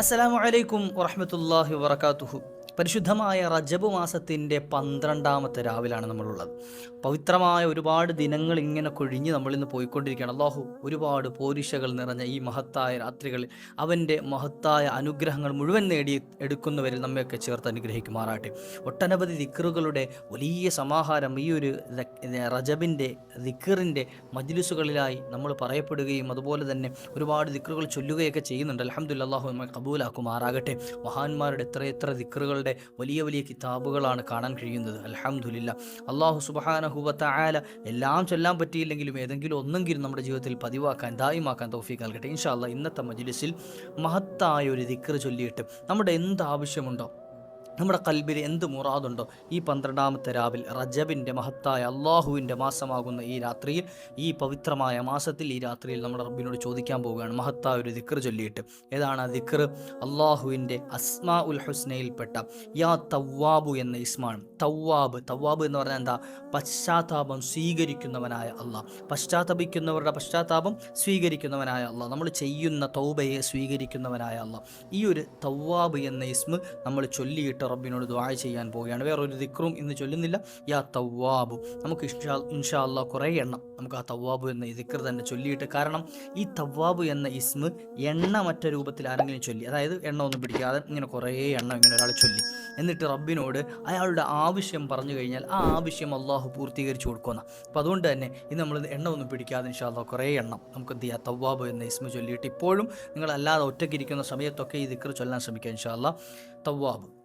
അസ്സലാമു അലൈക്കും വറഹമത്തല്ലാഹി വബർക്കാത്തുഹു പരിശുദ്ധമായ റജബ് മാസത്തിന്റെ പന്ത്രണ്ടാമത്തെ രാവിലാണ് നമ്മളുള്ളത്. പവിത്രമായ ഒരുപാട് ദിനങ്ങൾ ഇങ്ങനെ കൊഴിഞ്ഞ് നമ്മളിന്ന് പോയിക്കൊണ്ടിരിക്കുകയാണ്. അള്ളാഹു ഒരുപാട് പോരിശകൾ നിറഞ്ഞ ഈ മഹത്തായ രാത്രികളിൽ അവന്റെ മഹത്തായ അനുഗ്രഹങ്ങൾ മുഴുവൻ നേടി എടുക്കുന്നവരിൽ നമ്മയൊക്കെ ചേർത്ത് അനുഗ്രഹിക്കുമാറാട്ടെ ഒട്ടനവധി ദിക്കറുകളുടെ വലിയ സമാഹാരം ഈ ഒരു റജബിന്റെ ദിക്കറിന്റെ മജ്ലിസുകളിലായി നമ്മൾ പറയപ്പെടുകയും അതുപോലെ തന്നെ ഒരുപാട് ദിക്കറുകൾ ചൊല്ലുകയൊക്കെ ചെയ്യുന്നുണ്ട്. അലഹമുല്ലാഹു നമ്മൾ നമ്മെ കബൂലാക്കുമാറാകട്ടെ. മഹാന്മാരുടെ എത്രയെത്ര ദിക്കറുകളുടെ വലിയ വലിയ കിതാബുകളാണ് കാണാൻ കഴിയുന്നത്. അലഹമുല്ല അള്ളാഹു സുബഹാനഹുവത്ത ആല എല്ലാം ചൊല്ലാൻ പറ്റിയില്ലെങ്കിലും ഏതെങ്കിലും ഒന്നെങ്കിലും നമ്മുടെ ജീവിതത്തിൽ പതിവാക്കാൻ ദായിമാക്കാൻ തൗഫീഖ് നൽകട്ടെ. ഇൻഷാല്ല ഇന്നത്തെ മജ്ലിസിൽ മഹത്തായ ഒരു ദിക്കർ ചൊല്ലിയിട്ട് നമ്മുടെ എന്ത് ആവശ്യമുണ്ടോ നമ്മുടെ കൽബിൽ എന്ത് മുറാദുണ്ടോ? ഈ പന്ത്രണ്ടാമത്തെ രാവിൽ റജബിന്റെ മഹത്തായ അള്ളാഹുവിന്റെ മാസമാകുന്ന ഈ രാത്രിയിൽ ഈ പവിത്രമായ മാസത്തിൽ ഈ രാത്രിയിൽ നമ്മുടെ റബ്ബിനോട് ചോദിക്കാൻ പോവുകയാണ്. മഹത്തായ ഒരു ദിക്ർ ചൊല്ലിയിട്ട്. ഏതാണ് ആ ദിക്ർ? അള്ളാഹുവിന്റെ അസ്മാ ഉൽ ഹുസ്നയിൽപ്പെട്ട യാ തവ്വാബു എന്ന ഇസ്മാണ്. തവ്വാബ്. തവ്വാബ് എന്ന് പറഞ്ഞാൽ എന്താ? പശ്ചാത്താപം സ്വീകരിക്കുന്നവനായ അള്ളാഹ്. പശ്ചാത്തപിക്കുന്നവരുടെ പശ്ചാത്താപം സ്വീകരിക്കുന്നവനായ അള്ളാഹ്. നമ്മൾ ചെയ്യുന്ന തൗബയെ സ്വീകരിക്കുന്നവനായ അള്ളാഹ്. ഈ ഒരു തവ്വാബ് എന്ന ഇസ്മ് നമ്മൾ ചൊല്ലിയിട്ട് റബ്ബിനോട് ദ്വായ ചെയ്യാൻ പോവുകയാണ്. വേറൊരു ദിക്റും ഇന്ന് ചൊല്ലുന്നില്ല. യാ തവ്വാബു. നമുക്ക് ഇൻഷാ ഇൻഷാ അള്ളാഹ് കുറേ എണ്ണം നമുക്ക് ആ തവ്വാബു എന്ന ഈ ദിക്ർ തന്നെ ചൊല്ലിയിട്ട് കാരണം ഈ തവ്വാബു എന്ന ഇസ്മ് എണ്ണ മറ്റ രൂപത്തിൽ ആരെങ്കിലും ചൊല്ലി അതായത് എണ്ണ ഒന്നും പിടിക്കാതെ ഇങ്ങനെ കുറേ എണ്ണം ഇങ്ങനെ ഒരാൾ ചൊല്ലി. എന്നിട്ട് റബ്ബിനോട് അയാളുടെ ആവശ്യം പറഞ്ഞു കഴിഞ്ഞാൽ ആ ആവശ്യം അള്ളാഹു പൂർത്തീകരിച്ചു കൊടുക്കുന്ന അപ്പോൾ അതുകൊണ്ട് തന്നെ ഇന്ന് നമ്മൾ എണ്ണ ഒന്നും പിടിക്കാതെ ഇൻഷാ അള്ളാഹ് കുറേ എണ്ണം നമുക്ക് എന്ത് ചെയ്യാം തവ്വാബ് എന്ന ഇസ്മ ചൊല്ലിയിട്ട് ഇപ്പോഴും നിങ്ങളല്ലാതെ ഒറ്റയ്ക്കിരിക്കുന്ന സമയത്തൊക്കെ ഈ ദിക്ർ ചൊല്ലാൻ ശ്രമിക്കുക ഇൻഷാ അള്ളാഹ് തവ്വാബ്.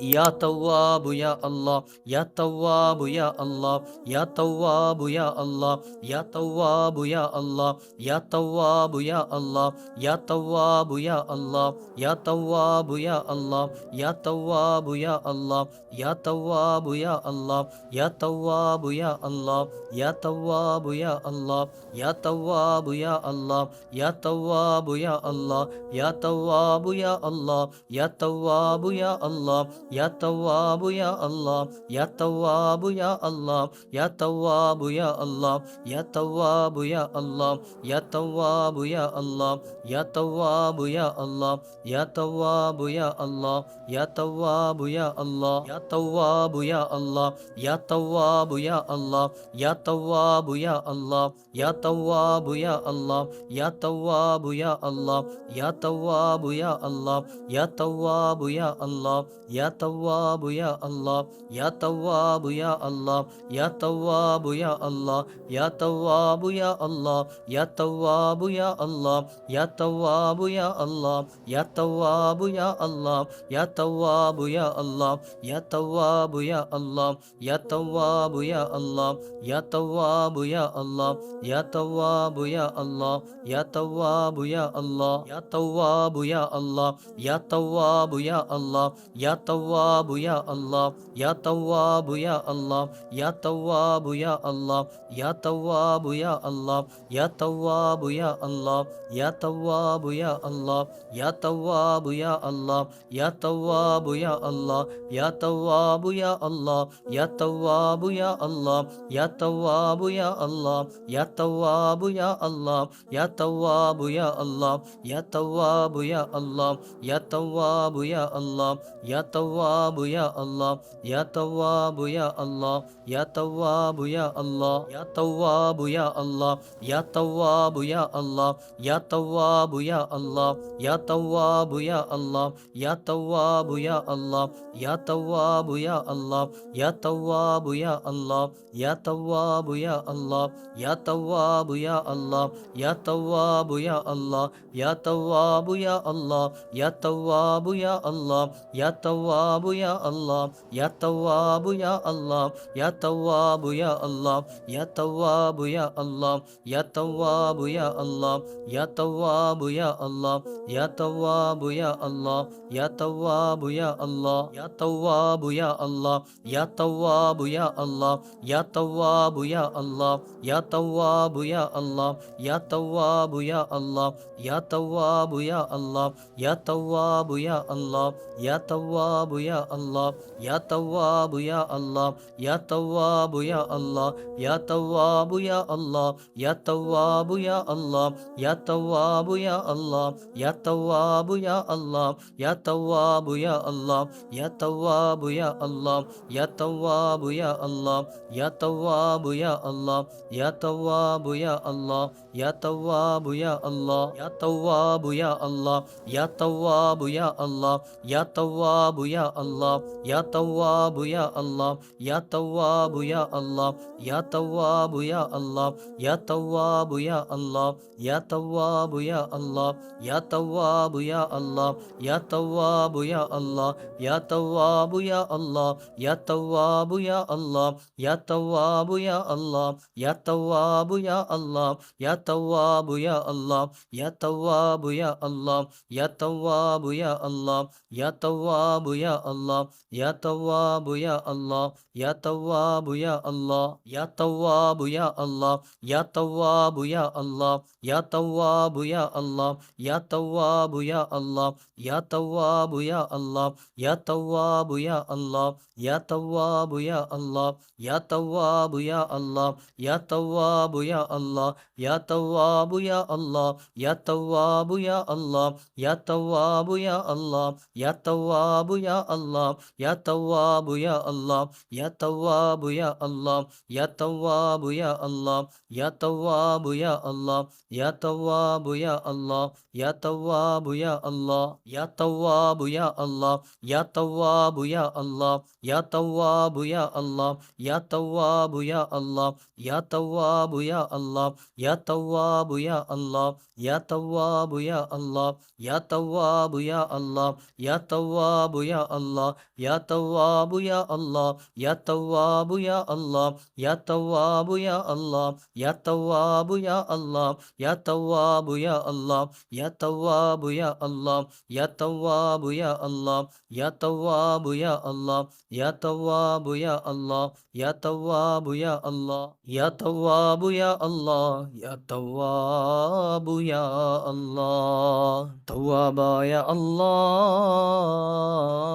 يا تواب يا الله يا تواب يا الله يا تواب يا الله يا تواب يا الله يا تواب يا الله يا تواب يا الله يا تواب يا الله يا تواب يا الله يا تواب يا الله يا تواب يا الله يا تواب يا الله يا تواب يا الله يا تواب يا الله يا تواب يا الله يا تواب يا الله يا تواب يا الله يا تواب يا الله يا تواب يا الله يا تواب يا الله يا تواب يا الله يا تواب يا الله يا تواب يا الله يا تواب يا الله يا تواب يا الله يا تواب يا الله يا تواب يا الله يا تواب يا الله يا تواب يا الله يا تواب يا الله يا تواب يا الله يا তাওয়াবু ইয়া আল্লাহ ইয়া তাওয়াবু ইয়া আল্লাহ ইয়া তাওয়াবু ইয়া আল্লাহ ইয়া তাওয়াবু ইয়া আল্লাহ ইয়া তাওয়াবু ইয়া আল্লাহ ইয়া তাওয়াবু ইয়া আল্লাহ ইয়া তাওয়াবু ইয়া আল্লাহ ইয়া তাওয়াবু ইয়া আল্লাহ ইয়া তাওয়াবু ইয়া আল্লাহ ইয়া তাওয়াবু ইয়া আল্লাহ ইয়া তাওয়াবু ইয়া আল্লাহ ইয়া তাওয়াবু ইয়া আল্লাহ ইয়া তাওয়াবু ইয়া আল্লাহ ইয়া তাওয়াবু ইয়া আল্লাহ ইয়া তাওয়াবু ইয়া আল্লাহ ইয়া তাওয়াবু tawwabu ya Allah ya tawwabu ya Allah ya tawwabu ya Allah ya tawwabu ya Allah ya tawwabu ya Allah ya tawwabu ya Allah ya tawwabu ya Allah ya tawwabu ya Allah ya tawwabu ya Allah ya tawwabu ya Allah ya tawwabu ya Allah ya tawwabu ya Allah ya tawwabu ya Allah ya tawwabu ya Allah ya tawwabu ya Allah ya tawwabu tawwabu ya Allah ya tawwabu ya Allah ya tawwabu ya Allah ya tawwabu ya Allah ya tawwabu ya Allah ya tawwabu ya Allah ya tawwabu ya Allah ya tawwabu ya Allah ya tawwabu ya Allah ya tawwabu ya Allah ya tawwabu ya Allah ya tawwabu ya Allah ya tawwabu ya Allah ya tawwabu ya Allah ya tawwabu ya Allah ya tawwabu tawwabu ya Allah ya tawwabu ya Allah ya tawwabu ya Allah ya tawwabu ya Allah ya tawwabu ya Allah ya tawwabu ya Allah ya tawwabu ya Allah ya tawwabu ya Allah ya tawwabu ya Allah ya tawwabu ya Allah ya tawwabu ya Allah ya tawwabu ya Allah ya tawwabu ya Allah ya tawwabu ya Allah ya tawwabu ya Allah ya tawwabu tawwab ya Allah ya tawwab ya Allah ya tawwab ya Allah ya tawwab ya Allah ya tawwab ya Allah ya tawwab ya Allah ya tawwab ya Allah ya tawwab ya Allah ya tawwab ya Allah ya tawwab ya Allah ya tawwab ya Allah ya tawwab ya Allah ya tawwab ya Allah ya tawwab ya Allah ya tawwab ya Allah ya tawwab ya ইয়া আল্লাহ ইয়া তাওয়াবু ইয়া আল্লাহ ইয়া তাওয়াবু ইয়া আল্লাহ ইয়া তাওয়াবু ইয়া আল্লাহ ইয়া তাওয়াবু ইয়া আল্লাহ ইয়া তাওয়াবু ইয়া আল্লাহ ইয়া তাওয়াবু ইয়া আল্লাহ ইয়া তাওয়াবু ইয়া আল্লাহ ইয়া তাওয়াবু ইয়া আল্লাহ ইয়া তাওয়াবু ইয়া আল্লাহ ইয়া তাওয়াবু ইয়া আল্লাহ ইয়া তাওয়াবু ইয়া আল্লাহ ইয়া তাওয়াবু ইয়া আল্লাহ ইয়া তাওয়াবু ইয়া আল্লাহ ইয়া তাওয়াবু ইয়া আল্লাহ ইয়া তাওয়াবু ইয়া ইয়া আল্লাহ ইয়া তাওয়াবু ইয়া আল্লাহ ইয়া তাওয়াবু ইয়া আল্লাহ ইয়া তাওয়াবু ইয়া আল্লাহ ইয়া তাওয়াবু ইয়া আল্লাহ ইয়া তাওয়াবু ইয়া আল্লাহ ইয়া তাওয়াবু ইয়া আল্লাহ ইয়া তাওয়াবু ইয়া আল্লাহ ইয়া তাওয়াবু ইয়া আল্লাহ ইয়া তাওয়াবু ইয়া আল্লাহ ইয়া তাওয়াবু ইয়া আল্লাহ ইয়া তাওয়াবু ইয়া আল্লাহ ইয়া তাওয়াবু ইয়া আল্লাহ ইয়া তাওয়াবু ইয়া আল্লাহ ইয়া তাওয়াবু ইয়া আল্লাহ ইয়া তাওয়াবু ইয়া আল্লাহ ইয়া তাওয়াবু ইয়া আল্লাহ ইয়া তাওয়াবু ইয়া আল্লাহ ইয়া তাওয়াবু ইয়া আল্লাহ ইয়া তাওয়াবু ইয়া আল্লাহ ইয়া তাওয়াবু ইয়া আল্লাহ ইয়া তাওয়াবু ইয়া আল্লাহ ইয়া তাওয়াবু ইয়া আল্লাহ ইয়া তাওয়াবু ইয়া আল্লাহ ইয়া তাওয়াবু ইয়া আল্লাহ ইয়া তাওয়াবু ইয়া আল্লাহ ইয়া তাওয়াবু ইয়া আল্লাহ ইয়া তাওয়াবু ইয়া আল্লাহ ইয়া তাওয়াবু ইয়া আল্লাহ ইয়া তাওয়াবু ইয়া আল্লাহ ইয়া তাওয়াবু ইয়া الله يا تواب يا الله يا تواب يا الله يا تواب يا الله يا تواب يا الله يا تواب يا الله يا تواب يا الله يا تواب يا الله يا تواب يا الله يا تواب يا الله يا تواب يا الله يا تواب يا الله يا تواب يا الله تواب يا الله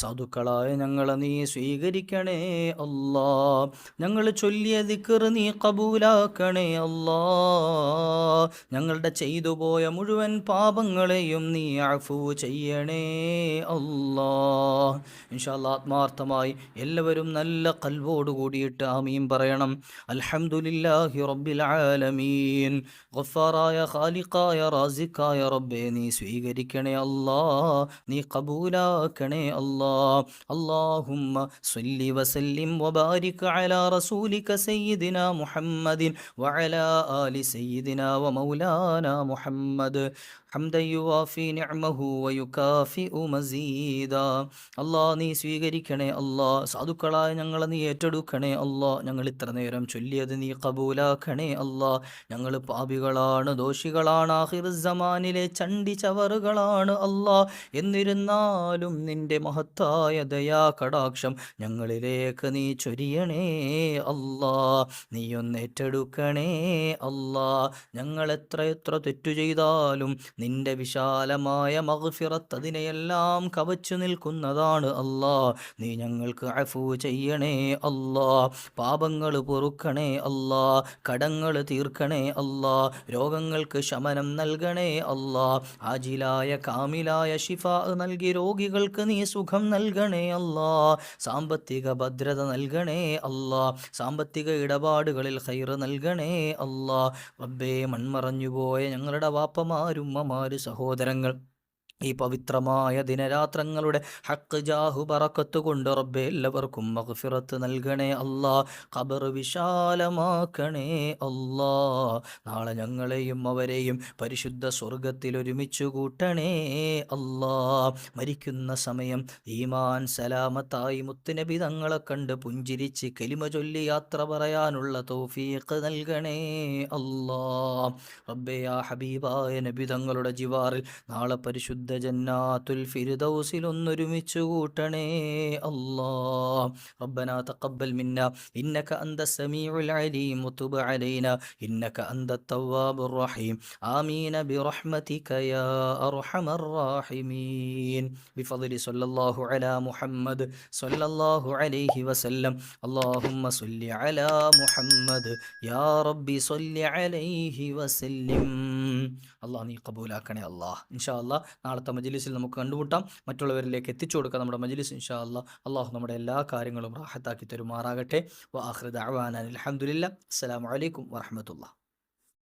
സാധുക്കളായ ഞങ്ങളെ നീ സ്വീകരിക്കണേ അല്ലാ. ഞങ്ങൾ ചൊല്ലിയ ദിക്കർ നീ കബൂലാക്കണേ അല്ലാ. ഞങ്ങളുടെ ചെയ്തു പോയ മുഴുവൻ പാപങ്ങളെയും നീ അഫു ചെയ്യണേ അല്ലാ. ഇൻഷാല്ല ആത്മാർത്ഥമായി എല്ലാവരും നല്ല കൽവോട് കൂടിയിട്ട് ആമീൻ പറയണം. അൽഹംദുലില്ലാഹി റബ്ബിൽ ആലമീൻ. ഗഫാറായ ഖാലിഖായ റാസിഖായ റബ്ബെ നീ സ്വീകരിക്കണേ അല്ലാ. നീ കബൂലാക്കണേ അല്ലാ. اللهم صل وسلم وبارك على رسولك سيدنا محمد وعلى آل سيدنا ومولانا محمد حمدا يوافي نعمه ويكافئ مزيدا അള്ളാ നീ സ്വീകരിക്കണേ അള്ളാ സാധുക്കളായ ഞങ്ങളെ നീ ഏറ്റെടുക്കണേ അള്ളാ ഞങ്ങൾ ഇത്ര നേരം നീ കബൂലാക്കണേ അള്ളാ ഞങ്ങൾ പാപികളാണ് ദോഷികളാണ് ആഹിർ സമാനിലെ ചണ്ടി ചവറുകളാണ് എന്നിരുന്നാലും നിന്റെ മഹത്വ മഹത്തായ ദയാ കടാക്ഷം ഞങ്ങളിലേക്ക് നീ ചൊരിയണേ അല്ലാ. നീയൊന്ന് ഏറ്റെടുക്കണേ അല്ലാ. ഞങ്ങൾ എത്ര എത്ര തെറ്റു ചെയ്താലും നിന്റെ വിശാലമായ മഹഫിറത്ത് അതിനെയെല്ലാം കവച്ചു നിൽക്കുന്നതാണ് അല്ലാ. നീ ഞങ്ങൾക്ക് അഫു ചെയ്യണേ അല്ലാ. പാപങ്ങൾ പൊറുക്കണേ അല്ലാ. കടങ്ങൾ തീർക്കണേ അല്ലാ. രോഗങ്ങൾക്ക് ശമനം നൽകണേ അല്ലാ. ആജിലായ കാമിലായ ഷിഫ നൽകി രോഗികൾക്ക് നീ സുഖം നൽകണേ അല്ലാ. സാമ്പത്തിക ഭദ്രത നൽകണേ അല്ലാ. സാമ്പത്തിക ഇടപാടുകളിൽ ഹൈറ് നൽകണേ അല്ലാ. റബ്ബേ മൺമറഞ്ഞുപോയ ഞങ്ങളുടെ വാപ്പമാരും ഉമ്മമാര് സഹോദരങ്ങൾ. ഈ പവിത്രമായ ദിനരാത്രങ്ങളുടെ ഹക്ക് ജാഹു പറക്കത്ത് കൊണ്ട് റബ്ബെ എല്ലാവർക്കും മഹഫിറത്ത് നൽകണേ അല്ലാ ഖബർ വിശാലമാക്കണേ അല്ലാ. നാളെ ഞങ്ങളെയും അവരെയും പരിശുദ്ധ സ്വർഗത്തിൽ ഒരുമിച്ച് കൂട്ടണേ അല്ലാ. മരിക്കുന്ന സമയം ഈമാൻ സലാമത്തായി മുത്തുനബി തങ്ങളെ കണ്ട് പുഞ്ചിരിച്ച് കലിമ ചൊല്ലി യാത്ര പറയാനുള്ള തൗഫീഖ് നൽകണേ അല്ലാ. റബ്ബെ ആ ഹബീബായ നബി തങ്ങളുടെ ജിവാറിൽ നാളെ പരിശുദ്ധ പരിശുദ്ധ ജന്നാത്തുൽ ഫിർദൗസിൽ ഒന്നൊരുമിച്ച് കൂട്ടണേ അല്ലാ ربنا تقبل منا إنك أنت السميع العليم وتب علينا إنك أنت التواب الرحيم آمين برحمتك يا أرحم الراحمين بفضل صلى الله على محمد صلى الله عليه وسلم اللهم صل على محمد يا ربي صل عليه وسلم അള്ളാഹ് നീ കബൂലാക്കണേ അള്ളാഹ് ഇൻഷാ അള്ളാഹ് നാളത്തെ മജിലിസിൽ നമുക്ക് കണ്ടുമുട്ടാം. മറ്റുള്ളവരിലേക്ക് എത്തിച്ചു കൊടുക്കാം നമ്മുടെ മജിലിസ് ഇൻഷാ അല്ലാ അള്ളാഹു നമ്മുടെ എല്ലാ കാര്യങ്ങളും റാഹത്താക്കി തരുമാറാകട്ടെ. വാഹൃദ് അവാൻ അലഹമുല്ല അസ്സാം അലൈക്കും വറഹമത്തുള്ള.